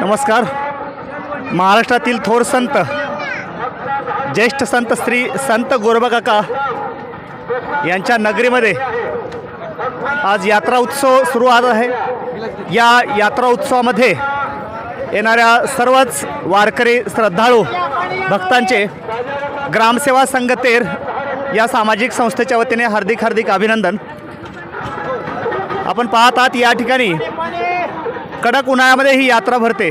नमस्कार. महाराष्ट्रातील थोर संत ज्येष्ठ संत श्री संत गोरबा काका यांच्या नगरीमध्ये आज यात्रा उत्सव सुरू आज आहे. या यात्रा उत्सवामध्ये येणाऱ्या सर्वच वारकरी श्रद्धाळू भक्तांचे ग्रामसेवा संघतेर या सामाजिक संस्थेच्या वतीने हार्दिक हार्दिक अभिनंदन. आपण पाहत आहात या ठिकाणी कडक उन्हाळ्यामध्ये ही यात्रा भरते.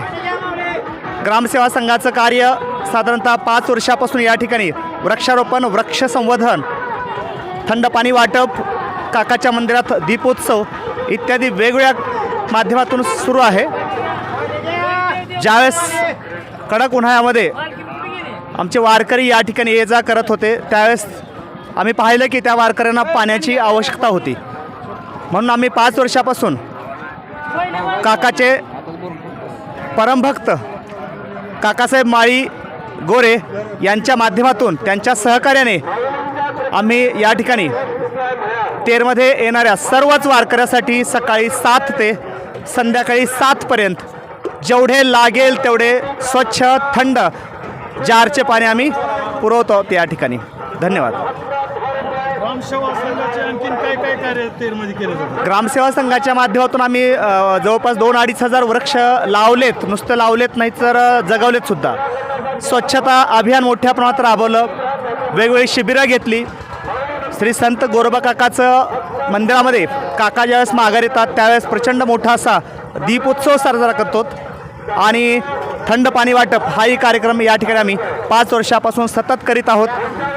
ग्रामसेवा संघाचं कार्य साधारणतः पाच वर्षापासून या ठिकाणी वृक्षारोपण वृक्ष संवर्धन थंड पाणी वाटप काकाच्या मंदिरात दीपोत्सव इत्यादी वेगवेगळ्या माध्यमातून सुरू आहे. ज्यावेळेस कडक उन्हाळ्यामध्ये आमचे वारकरी या ठिकाणी ये जा करत होते त्यावेळेस आम्ही पाहिलं की त्या वारकऱ्यांना पाण्याची आवश्यकता होती. म्हणून आम्ही पाच वर्षापासून काकाचे परमभक्त काकासाहेब माळी गोरे यांच्या माध्यमातून त्यांच्या सहकार्याने आम्ही या ठिकाणी तेरमध्ये येणाऱ्या सर्वच वारकऱ्यासाठी सकाळी सात ते संध्याकाळी सातपर्यंत जेवढे लागेल तेवढे स्वच्छ थंड जारचे पाणी आम्ही पुरवतो या ठिकाणी. धन्यवाद. ग्रामसेवा संघाचे आणखीन काय काय कार्य तेरमध्ये केले जातात? ग्रामसेवा संघाच्या माध्यमातून आम्ही अ, जवळपास दोन अडीच हजार वृक्ष लावलेत. नुसतं लावलेत नाही तर अ, जगवलेत सुद्धा. स्वच्छता अभियान मोठ्या प्रमाणात राबवलं. वेगवेगळी शिबिरं घेतली. श्री संत गोरोबा काकाचं मंदिरामध्ये काका ज्यावेळेस माघार येतात त्यावेळेस प्रचंड मोठा असा दीपोत्सव साजरा करतो आणि थंड पाणी वाटप हाही कार्यक्रम या ठिकाणी आम्ही पाच वर्षापासून सतत करीत आहोत.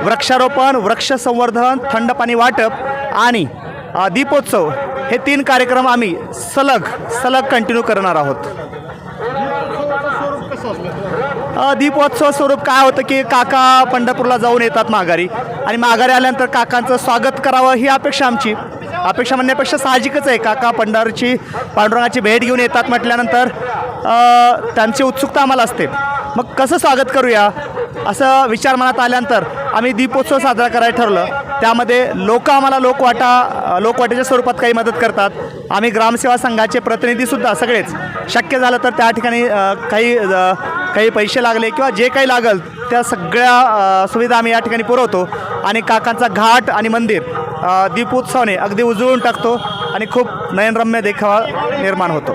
वृक्षारोपण वृक्ष संवर्धन थंड पाणी वाटप आणि दीपोत्सव हे तीन कार्यक्रम आम्ही सलग सलग कंटिन्यू करणार आहोत. दीपोत्सव स्वरूप काय होतं की काका पंढरपूरला जाऊन येतात माघारी आणि माघारी आल्यानंतर काकांचं स्वागत करावं ही अपेक्षा आमची. अपेक्षा म्हणण्यापेक्षा साहजिकच आहे. काका पंढरची पांडुरंगाची भेट घेऊन येतात म्हटल्यानंतर त्यांची उत्सुकता आम्हाला असते. मग कसं स्वागत करूया? असं विचार मनात आल्यानंतर आम्ही दीपोत्सव साजरा करायला ठरलं त्यामध्ये लोक आम्हाला लोकवाटा लोकवाटेच्या स्वरूपात काही मदत करतात. आम्ही ग्रामसेवा संघाचे प्रतिनिधीसुद्धा सगळेच. शक्य झालं तर त्या ठिकाणी काही काही पैसे लागले किंवा जे काही लागल त्या सगळ्या सुविधा आम्ही या ठिकाणी पुरवतो. आणि काकांचा घाट आणि मंदिर दीपोत्सवाने अगदी उजळून टाकतो आणि खूप नयनरम्य देखावा निर्माण होतो.